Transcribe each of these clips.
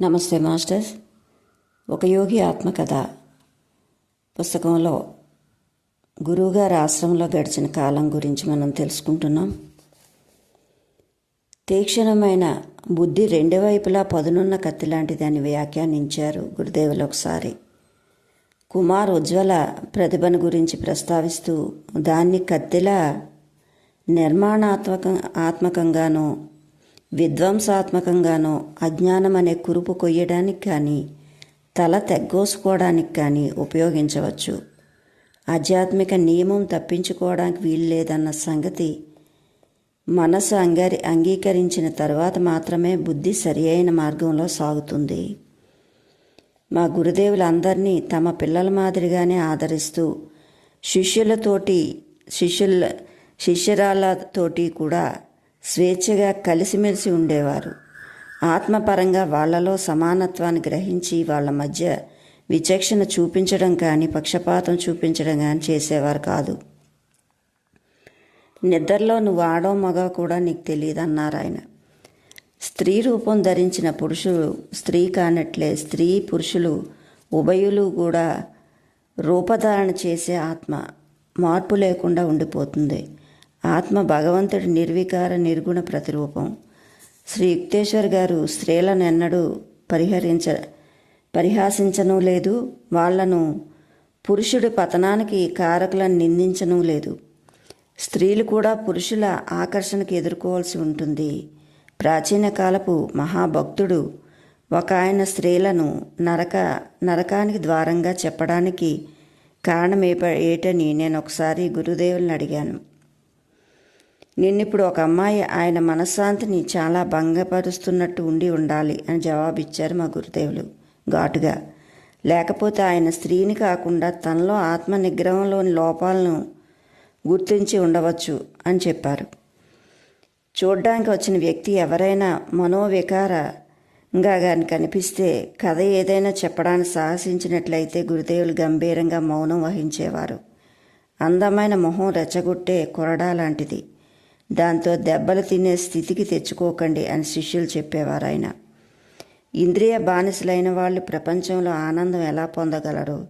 నమస్తే మాస్టర్స్ ఒక యోగి ఆత్మకథ. పుస్తకంలో గురువుగారి ఆశ్రమంలో గడిచిన కాలం గురించి మనం తెలుసుకుంటున్నాం. తీక్షణమైన బుద్ధి రెండు వైపులా పదునున్న కత్తి లాంటిదని వ్యాఖ్యానించారు గురుదేవులు ఒకసారి. కుమార్ ఉజ్వల ప్రతిభను గురించి ప్రస్తావిస్తూ దాన్ని కత్తిలా నిర్మాణాత్మక ఆత్మకంగానూ విధ్వంసాత్మకంగానో అజ్ఞానం అనే కురుపు కొయ్యడానికి కానీ తల తెగ్గోసుకోవడానికి కానీ ఉపయోగించవచ్చు. ఆధ్యాత్మిక నియమం తప్పించుకోవడానికి వీలు లేదన్న సంగతి మనసు అంగరి అంగీకరించిన తర్వాత మాత్రమే బుద్ధి సరి అయిన మార్గంలో సాగుతుంది. మా గురుదేవులందరినీ తమ పిల్లల మాదిరిగానే ఆదరిస్తూ శిష్యులతోటి శిష్యుల శిష్యురాలతోటి కూడా స్వేచ్ఛగా కలిసిమెలిసి ఉండేవారు. ఆత్మపరంగా వాళ్ళలో సమానత్వాన్ని గ్రహించి వాళ్ళ మధ్య విచక్షణ చూపించడం కానీ పక్షపాతం చూపించడం కానీ చేసేవారు కాదు. నిద్రలో నువ్వు ఆడో మగ కూడా నీకు తెలియదు అన్నారు ఆయన. స్త్రీ రూపం ధరించిన పురుషులు స్త్రీ కానట్లే స్త్రీ పురుషులు ఉభయులు కూడా రూపధారణ చేసే ఆత్మ మార్పు లేకుండా ఉండిపోతుంది. ఆత్మ భగవంతుడి నిర్వికార నిర్గుణ ప్రతిరూపం. శ్రీ యుక్తేశ్వర్ గారు స్త్రీలను ఎన్నడూ పరిహరించ పరిహాసించను లేదు. వాళ్ళను పురుషుడి పతనానికి కారకులను నిందించను లేదు. స్త్రీలు కూడా పురుషుల ఆకర్షణకు ఎదుర్కోవాల్సి ఉంటుంది. ప్రాచీన కాలపు మహాభక్తుడు ఒక ఆయన స్త్రీలను నరక నరకానికి ద్వారంగా చెప్పడానికి కారణం ఏప ఏటని నేను ఒకసారి గురుదేవులను అడిగాను. నిన్నిప్పుడు ఒక అమ్మాయి ఆయన మనశ్శాంతిని చాలా భంగపరుస్తున్నట్టు ఉండి ఉండాలి అని జవాబిచ్చారు మా గురుదేవులు. ఘాటుగా. లేకపోతే ఆయన స్త్రీని కాకుండా తనలో ఆత్మ నిగ్రహంలోని లోపాలను గుర్తించి ఉండవచ్చు అని చెప్పారు. చూడ్డానికి వచ్చిన వ్యక్తి ఎవరైనా మనోవికారంగా కానీ కనిపిస్తే కథ ఏదైనా చెప్పడానికి సాహసించినట్లయితే గురుదేవులు గంభీరంగా మౌనం వహించేవారు. అందమైన మొహం రెచ్చగొట్టే కొరడా లాంటిది. దాంతో దెబ్బలు తినే స్థితికి తెచ్చుకోకండి అని శిష్యులు చెప్పేవారు ఆయన ఇంద్రియ బానిసలైన వాళ్ళు ప్రపంచంలో ఆనందం ఎలా పొందగలరు?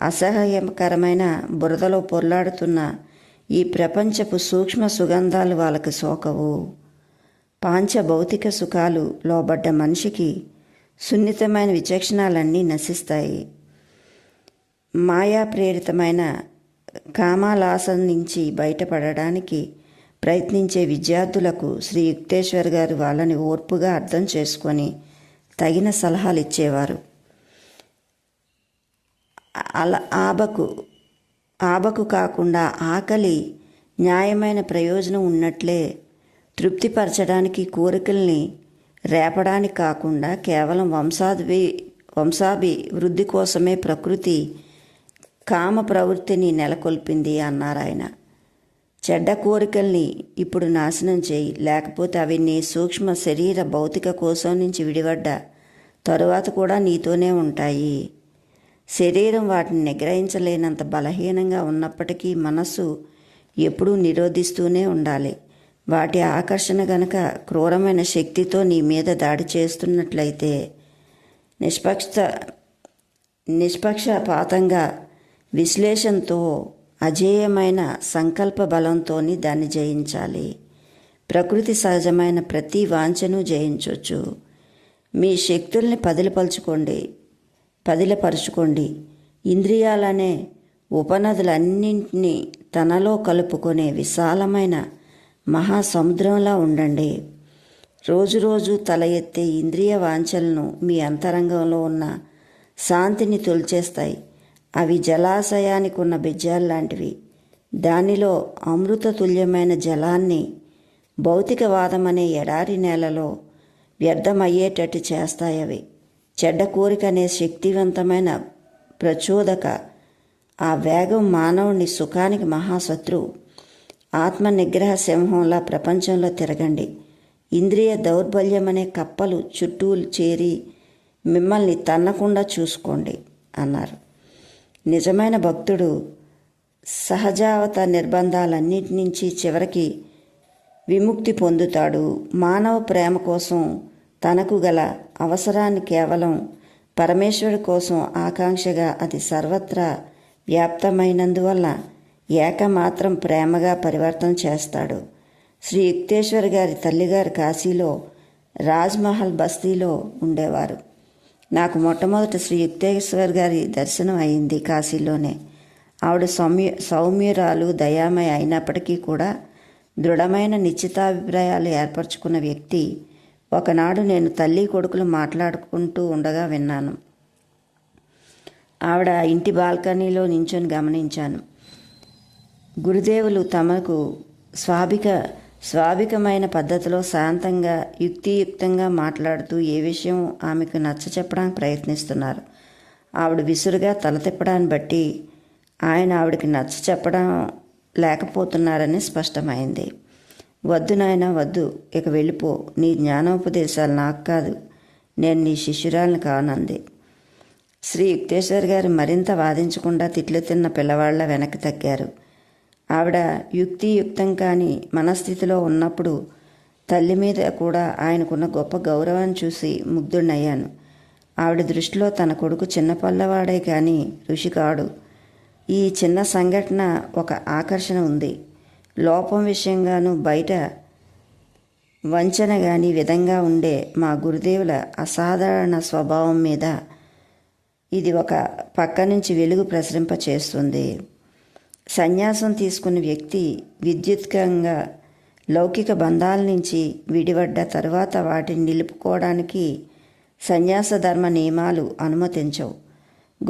అసహ్యకరమైన బురదలో పొర్లాడుతున్న ఈ ప్రపంచపు సూక్ష్మ సుగంధాలు వాళ్ళకి సోకవు. పాంచ భౌతిక సుఖాలు లోబడ్డ మనిషికి సున్నితమైన విచక్షణాలన్నీ నశిస్తాయి. మాయా ప్రేరితమైన కామాలాసం నుంచి బయటపడడానికి ప్రయత్నించే విద్యార్థులకు శ్రీ యుక్తేశ్వర్ గారు వాళ్ళని ఓర్పుగా అర్థం చేసుకొని తగిన సలహాలు ఇచ్చేవారు. అలా ఆబకు ఆబకు కాకుండా ఆకలి న్యాయమైన ప్రయోజనం ఉన్నట్లే తృప్తిపరచడానికి కోరికల్ని రేపడానికి కాకుండా కేవలం వంశాభి వంశాభి వృద్ధి కోసమే ప్రకృతి కామ ప్రవృత్తిని నెలకొల్పింది అన్నారు ఆయన చెడ్డ కోరికల్ని ఇప్పుడు నాశనం చేయి. లేకపోతే అవి నీ సూక్ష్మ శరీర భౌతిక కోశం నుంచి విడిపడ్డ తరువాత కూడా నీతోనే ఉంటాయి. శరీరం వాటిని నిగ్రహించలేనంత బలహీనంగా ఉన్నప్పటికీ మనస్సు ఎప్పుడూ నిరోధిస్తూనే ఉండాలి. వాటి ఆకర్షణ గనక క్రూరమైన శక్తితో నీ మీద దాడి చేస్తున్నట్లయితే నిష్పక్ష నిష్పక్షపాతంగా విశ్లేషణతో అజేయమైన సంకల్ప బలంతో దాన్ని జయించాలి. ప్రకృతి సహజమైన ప్రతి వాంఛను జయించవచ్చు మీ శక్తుల్ని పదిలపలుచుకోండి. పదిలపరుచుకోండి. ఇంద్రియాలనే ఉపనదులన్నింటినీ తనలో కలుపుకునే విశాలమైన మహాసముద్రంలా ఉండండి. రోజు రోజు తల ఎత్తే ఇంద్రియ వాంఛలను మీ అంతరంగంలో ఉన్న శాంతిని తొలిచేస్తాయి. అవి జలాశయానికి ఉన్న బెజ్జాలు దానిలో అమృత తుల్యమైన జలాన్ని భౌతికవాదమనే ఎడారి నేలలో వ్యర్థమయ్యేటట్టు చేస్తాయవి. చెడ్డ కోరిక అనే శక్తివంతమైన ప్రచోదక. ఆ వేగం మానవుని సుఖానికి మహాశత్రువు ఆత్మ నిగ్రహ సింహంలా ప్రపంచంలో తిరగండి. ఇంద్రియ దౌర్బల్యం అనే కప్పలు చుట్టూ చేరి మిమ్మల్ని తన్నకుండా చూసుకోండి అన్నారు. నిజమైన భక్తుడు సహజావత నిర్బంధాలన్నిటి నుంచి చివరికి విముక్తి పొందుతాడు. మానవ ప్రేమ కోసం తనకు గల అవసరాన్ని కేవలం పరమేశ్వరుడి కోసం ఆకాంక్షగా అది సర్వత్రా వ్యాప్తమైనందువల్ల ఏకమాత్రం ప్రేమగా పరివర్తన చేస్తాడు. శ్రీ యుక్తేశ్వర్ గారి తల్లిగారు కాశీలో రాజ్మహల్ బస్తీలో ఉండేవారు. నాకు మొట్టమొదట శ్రీ యుక్తేశ్వర్ గారి దర్శనం అయింది కాశీలోనే. ఆవిడ సౌమ్య సౌమ్యురాలు దయామయ అయినప్పటికీ కూడా దృఢమైన నిశ్చితాభిప్రాయాలు ఏర్పరచుకున్న వ్యక్తి. ఒకనాడు నేను తల్లి కొడుకులు మాట్లాడుకుంటూ ఉండగా విన్నాను. ఆవిడ ఇంటి బాల్కనీలో నించొని గమనించాను. గురుదేవులు తమకు స్వాభిక స్వాభికమైన పద్ధతిలో శాంతంగా యుక్తియుక్తంగా మాట్లాడుతూ ఏ విషయం ఆమెకు నచ్చ చెప్పడానికి ప్రయత్నిస్తున్నారు. ఆవిడ విసురుగా తల తిప్పడాన్ని బట్టి ఆయన ఆవిడకి నచ్చ చెప్పడం లేకపోతున్నారని స్పష్టమైంది. వద్దు నాయన వద్దు. ఇక వెళ్ళిపో. నీ జ్ఞానోపదేశాలు నాకు కాదు. నేను నీ శిష్యురాలను కానంది. శ్రీ యుక్తేశ్వర్ గారు మరింత వాదించకుండా తిట్లు తిన్న పిల్లవాళ్ళ వెనక్కి తగ్గారు. ఆవిడ యుక్తియుక్తం కాని మనస్థితిలో ఉన్నప్పుడు తల్లి మీద కూడా ఆయనకున్న గొప్ప గౌరవాన్ని చూసి ముగ్ధుడినయ్యాను. ఆవిడ దృష్టిలో తన కొడుకు చిన్న పల్లవాడే కానీ ఋషి కాడు ఈ చిన్న సంఘటన ఒక ఆకర్షణ ఉంది. లోపం విషయంగాను బయట వంచన గాని విధంగా ఉండే మా గురుదేవుల అసాధారణ స్వభావం మీద ఇది ఒక పక్క నుంచి వెలుగు ప్రసరింప చేస్తుంది సన్యాసం తీసుకున్న వ్యక్తి విద్యుత్కంగా లౌకిక బంధాల నుంచి విడిపడ్డ తరువాత వాటిని నిలుపుకోవడానికి సన్యాస ధర్మ నియమాలు అనుమతించవు.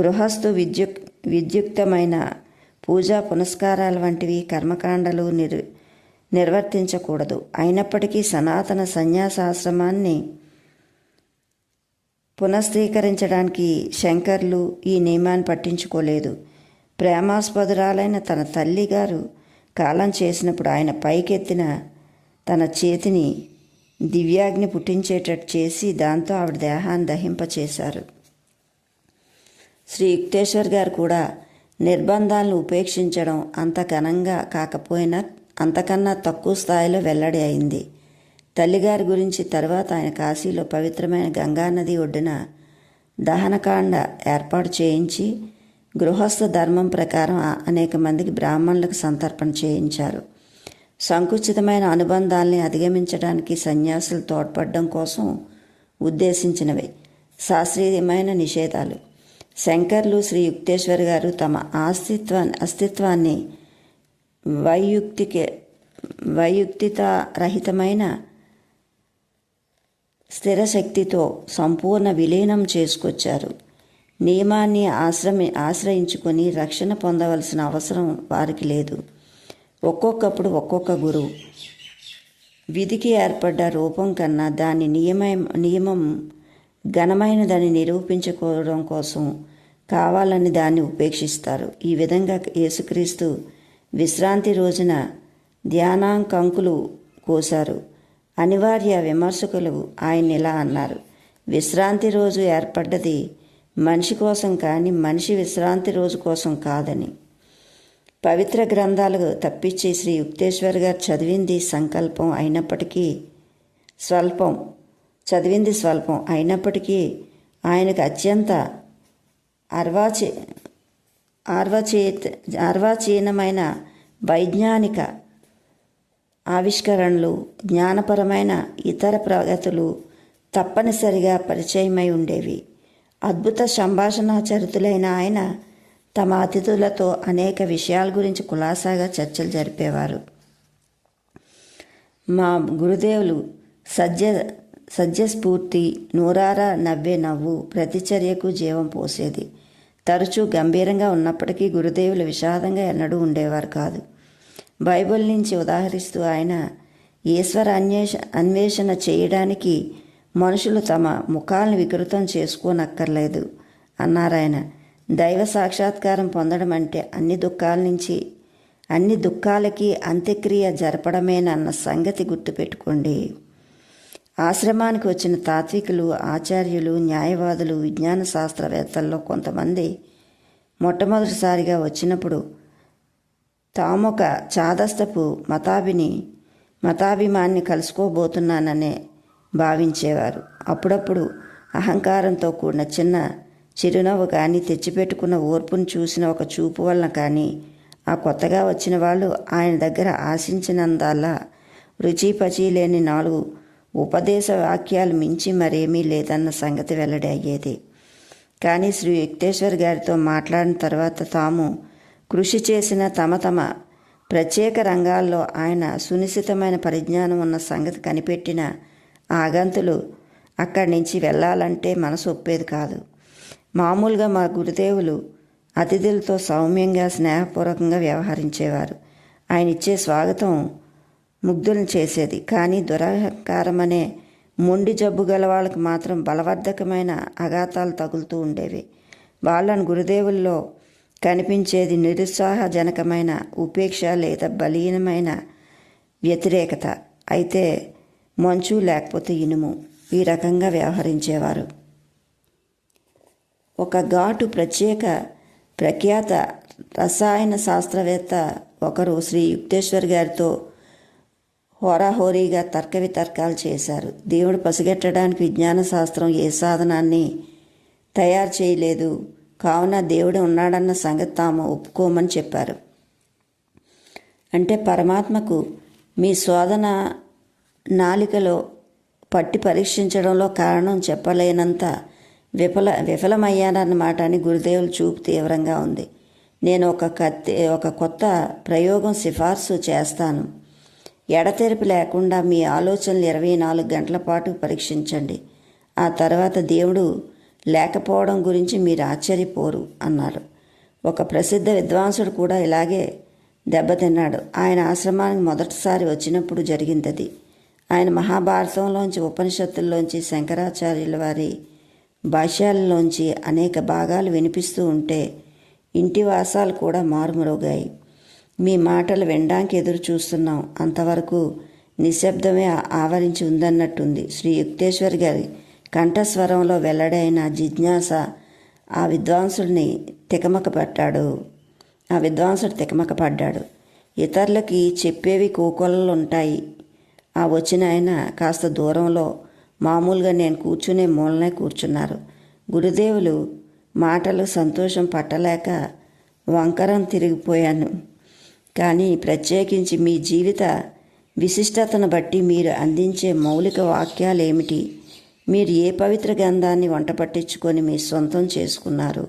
గృహస్థు విద్యు విద్యుక్తమైన పూజా పునస్కారాల వంటివి కర్మకాండలు నిర్ నిర్వర్తించకూడదు. అయినప్పటికీ సనాతన సన్యాసాశ్రమాన్ని పునఃస్థీకరించడానికి శంకర్లు ఈ నియమాన్ని పట్టించుకోలేదు. ప్రేమాస్పదురాలైన తన తల్లిగారు కాలం చేసినప్పుడు ఆయన పైకెత్తిన తన చేతిని దివ్యాగ్ని పుట్టించేటట్టు చేసి దాంతో ఆవిడ దేహాన్ని దహింపచేశారు శ్రీ యుక్తేశ్వర్ గారు కూడా నిర్బంధాలను ఉపేక్షించడం అంత ఘనంగా కాకపోయినా అంతకన్నా తక్కువ స్థాయిలో వెల్లడి అయింది. తల్లిగారి గురించి తర్వాత ఆయన కాశీలో పవిత్రమైన గంగానది ఒడ్డున దహనకాండ ఏర్పాటు చేయించి గృహస్థ ధర్మం ప్రకారం అనేక మందికి బ్రాహ్మణులకు సంతర్పణ చేయించారు. సంకుచితమైన అనుబంధాల్ని అధిగమించడానికి సన్యాసులు తోడ్పడడం కోసం ఉద్దేశించినవి శాస్త్రీయమైన నిషేధాలు. శంకర్లు శ్రీ యుక్తేశ్వర్ గారు తమ అస్తిత్వాన్ని అస్తిత్వాన్ని వైయుక్తికి వైయుక్తిత రహితమైన స్థిర శక్తితో సంపూర్ణ విలీనం చేసుకొచ్చారు. నియమాన్ని ఆశ్రమి ఆశ్రయించుకొని రక్షణ పొందవలసిన అవసరం వారికి లేదు. ఒక్కొక్కప్పుడు ఒక్కొక్క గురువు. విధికి ఏర్పడ్డ రూపం కన్నా దాని నియమ నియమం ఘనమైనదని నిరూపించుకోవడం కోసం కావాలని దాన్ని ఉపేక్షిస్తారు. ఈ విధంగా యేసుక్రీస్తు విశ్రాంతి రోజున ధ్యానాంకంకులు కోశారు. అనివార్య విమర్శకులు ఆయన ఇలా అన్నారు. విశ్రాంతి రోజు ఏర్పడ్డది మనిషి కోసం కానీ మనిషి విశ్రాంతి రోజు కోసం కాదని. పవిత్ర గ్రంథాలు తప్పించి శ్రీ యుక్తేశ్వర్ గారు చదివింది సంకల్పం అయినప్పటికీ స్వల్పం చదివింది స్వల్పం అయినప్పటికీ ఆయనకు అత్యంత అర్వాచే ఆర్వచేత అర్వాచీనమైన వైజ్ఞానిక ఆవిష్కరణలు జ్ఞానపరమైన ఇతర ప్రగతులు తప్పనిసరిగా పరిచయమై ఉండేవి. అద్భుత సంభాషణ చరితులైన ఆయన తమ అతిథులతో అనేక విషయాల గురించి కులాసాగా చర్చలు జరిపేవారు. మా గురుదేవులు సజ్జ సజ్జస్ఫూర్తి నూరారా నవ్వే నవ్వు ప్రతిచర్యకు జీవం పోసేది. తరచూ గంభీరంగా ఉన్నప్పటికీ గురుదేవులు విషాదంగా ఎన్నడూ ఉండేవారు కాదు. బైబిల్ నుంచి ఉదాహరిస్తూ ఆయన ఈశ్వర అన్వేష అన్వేషణ చేయడానికి మనుషులు తమ ముఖాలను వికృతం చేసుకోనక్కర్లేదు అన్నారాయన దైవ సాక్షాత్కారం పొందడం అంటే అన్ని దుఃఖాల నుంచి అన్ని దుఃఖాలకి అంత్యక్రియ జరపడమేనన్న సంగతి గుర్తుపెట్టుకోండి. ఆశ్రమానికి వచ్చిన తాత్వికులు ఆచార్యులు న్యాయవాదులు విజ్ఞాన శాస్త్రవేత్తల్లో కొంతమంది మొట్టమొదటిసారిగా వచ్చినప్పుడు తామొక చాదస్తపు మతాభిని మతాభిమాన్ని కలుసుకోబోతున్నాననే భావించేవారు. అప్పుడప్పుడు అహంకారంతో కూడిన చిన్న చిరునవ్వు కానీ తెచ్చిపెట్టుకున్న ఓర్పును చూసిన ఒక చూపు వలన కానీ ఆ కొత్తగా వచ్చిన వాళ్ళు ఆయన దగ్గర ఆశించినందల్లా రుచి పచి లేని నాలుగు ఉపదేశ వాక్యాలు మించి మరేమీ లేదన్న సంగతి వెల్లడి అయ్యేది. కానీ శ్రీ యుక్తేశ్వర్ గారితో మాట్లాడిన తర్వాత తాము కృషి చేసిన తమ తమ ప్రత్యేక రంగాల్లో ఆయన సునిశ్చితమైన పరిజ్ఞానం ఉన్న సంగతి కనిపెట్టిన ఆగంతులు. అక్కడి నుంచి వెళ్ళాలంటే మనసు ఒప్పేది కాదు. మామూలుగా మా గురుదేవులు అతిథులతో సౌమ్యంగా స్నేహపూర్వకంగా వ్యవహరించేవారు. ఆయన ఇచ్చే స్వాగతం ముగ్ధులను చేసేది. కానీ దురహంకారం అనే మొండి జబ్బు గల వాళ్ళకి మాత్రం బలవర్ధకమైన అఘాతాలు తగులుతూ ఉండేవి. వాళ్ళను గురుదేవుల్లో కనిపించేది నిరుత్సాహజనకమైన ఉపేక్ష లేదా బలీనమైన వ్యతిరేకత. అయితే మంచు లేకపోతే ఇనుము ఈ రకంగా వ్యవహరించేవారు. ఒక ఘాటు ప్రత్యేక ప్రఖ్యాత రసాయన శాస్త్రవేత్త ఒకరు శ్రీ యుక్తేశ్వర్ గారితో హోరాహోరీగా తర్క వితర్కాలు చేశారు. దేవుడు పసిగట్టడానికి విజ్ఞాన శాస్త్రం ఏ సాధనాన్ని తయారు చేయలేదు. కావున దేవుడు ఉన్నాడన్న సంగతి తాము ఒప్పుకోమని చెప్పారు. అంటే పరమాత్మకు మీ శోధన నాలికలో పట్టి పరీక్షించడంలో కారణం చెప్పలేనంత విఫల విఫలమయ్యానన్నమాట అని గురుదేవులు చూపు తీవ్రంగా ఉంది. నేను ఒక కత్తి ఒక కొత్త ప్రయోగం సిఫార్సు చేస్తాను. ఎడతెరిపి లేకుండా మీ ఆలోచనలు ఇరవై నాలుగు గంటల పాటు పరీక్షించండి. ఆ తర్వాత దేవుడు లేకపోవడం గురించి మీరు ఆశ్చర్యపోరు అన్నారు. ఒక ప్రసిద్ధ విద్వాంసుడు కూడా ఇలాగే దెబ్బతిన్నాడు. ఆయన ఆశ్రమానికి మొదటిసారి వచ్చినప్పుడు జరిగింది ఆయన మహాభారతంలోంచి ఉపనిషత్తుల్లోంచి శంకరాచార్యుల వారి భాష్యాలలోంచి అనేక భాగాలు వినిపిస్తూ ఉంటే ఇంటి వాసాలు కూడా మారుమరుగాయి. మీ మాటలు వినడానికి ఎదురు చూస్తున్నాం. అంతవరకు నిశ్శబ్దమే ఆవరించి ఉందన్నట్టుంది శ్రీ యుక్తేశ్వర్ గారి కంఠస్వరంలో వెల్లడైన జిజ్ఞాస. ఆ విద్వాంసుడిని తికమక పట్టాడు ఆ విద్వాంసుడు తికమక పడ్డాడు ఇతరులకి చెప్పేవి కోకొలలు ఉంటాయి ఆ వచ్చిన ఆయన కాస్త దూరంలో మామూలుగా నేను కూర్చునే మూలనే కూర్చున్నారు. గురుదేవులు మాటలు సంతోషం పట్టలేక వంకరం తిరిగిపోయాను. కానీ ప్రత్యేకించి మీ జీవిత విశిష్టతను బట్టి మీరు అందించే మౌలిక వాక్యాలు ఏమిటి మీరు ఏ పవిత్ర గంధాన్ని వంట పట్టించుకొని మీ సొంతం చేసుకున్నారు?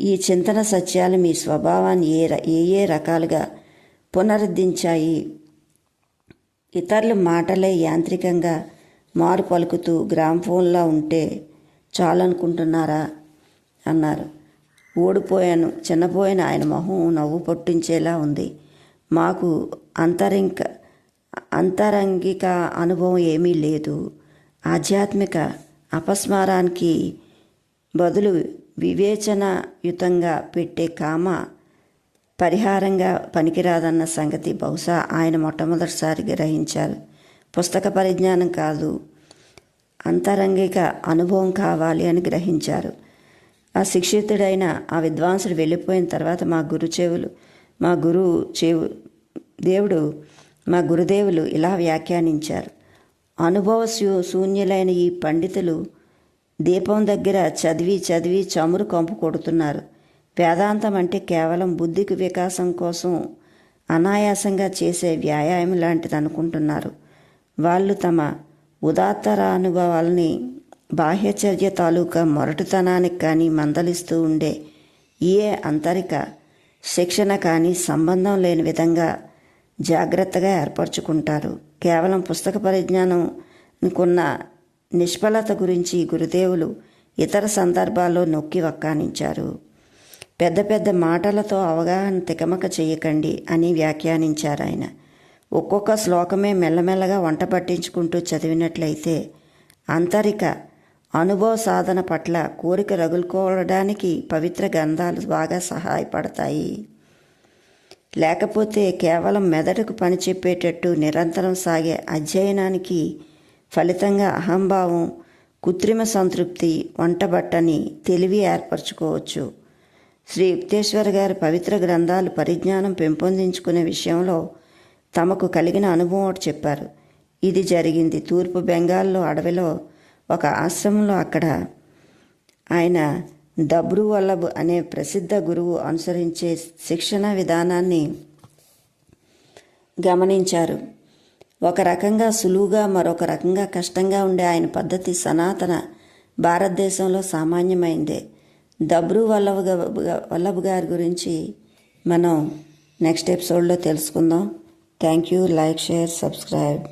ఈ చింతన సత్యాలు మీ స్వభావాన్ని ఏ ఏ ఏ రకాలుగా పునరుద్ధరించాయి ఇతరుల మాటలే యాంత్రికంగా మారు పలుకుతూ గ్రామ్ఫోన్లా ఉంటే చాలనుకుంటున్నారా? అన్నారు. ఓడిపోయాను. చిన్నపోయిన ఆయన మొహం నవ్వు పట్టించేలా ఉంది. మాకు అంతరింక అంతరంగిక అనుభవం ఏమీ లేదు. ఆధ్యాత్మిక అపస్మారానికి బదులు వివేచనయుతంగా పెట్టే కామ పరిహారంగా పనికిరాదన్న సంగతి బహుశా ఆయన మొట్టమొదటిసారి గ్రహించారు. పుస్తక పరిజ్ఞానం కాదు అంతరంగిక అనుభవం కావాలి అని గ్రహించారు. ఆ శిక్షితుడైన ఆ విద్వాంసుడు వెళ్ళిపోయిన తర్వాత మా గురు చెవులు మా గురు చెవు దేవుడు మా గురుదేవులు ఇలా వ్యాఖ్యానించారు. అనుభవ శూన్యులైన ఈ పండితులు దీపం దగ్గర చదివి చదివి చమురు కంపు కొడుతున్నారు. వేదాంతం అంటే కేవలం బుద్ధికి వికాసం కోసం అనాయాసంగా చేసే వ్యాయామం లాంటిది అనుకుంటున్నారు. వాళ్ళు తమ ఉదాత్తర అనుభవాలని బాహ్యచర్య తాలూకా మొరటుతనానికి కానీ మందలిస్తూ ఉండే ఏ అంతరిక శిక్షణ కానీ సంబంధం లేని విధంగా జాగ్రత్తగా ఏర్పరచుకుంటారు. కేవలం పుస్తక పరిజ్ఞానంకున్న నిష్ఫలత గురించి గురుదేవులు ఇతర సందర్భాల్లో నొక్కి వక్కానించారు. పెద్ద పెద్ద మాటలతో అవగాహన తికమక చేయకండి అని వ్యాఖ్యానించారు ఆయన ఒక్కొక్క శ్లోకమే మెల్లమెల్లగా వంట పట్టించుకుంటూ చదివినట్లయితే అంతరిక అనుభవ సాధన పట్ల కోరిక రగులుకోవడానికి పవిత్ర గ్రంథాలు బాగా సహాయపడతాయి. లేకపోతే కేవలం మెదడుకు పని చెప్పేటట్టు నిరంతరం సాగే అధ్యయనానికి ఫలితంగా అహంభావం కృత్రిమ సంతృప్తి వంటబట్టని తెలివి ఏర్పరచుకోవచ్చు. శ్రీ యుక్తేశ్వర్ గారి పవిత్ర గ్రంథాలు పరిజ్ఞానం పెంపొందించుకునే విషయంలో తమకు కలిగిన అనుభవం ఒకటి చెప్పారు. ఇది జరిగింది తూర్పు బెంగాల్లో అడవిలో ఒక ఆశ్రమంలో అక్కడ. ఆయన దబ్రు వల్లభ్ అనే ప్రసిద్ధ గురువు అనుసరించే శిక్షణ విధానాన్ని గమనించారు. ఒక రకంగా సులువుగా మరొక రకంగా కష్టంగా ఉండే ఆయన పద్ధతి సనాతన భారతదేశంలో సామాన్యమైందే. దబ్రు వల్లభ గా- వల్లభ్ గారి గురించి మనం నెక్స్ట్ ఎపిసోడ్లో తెలుసుకుందాం. Thank you. Like share subscribe.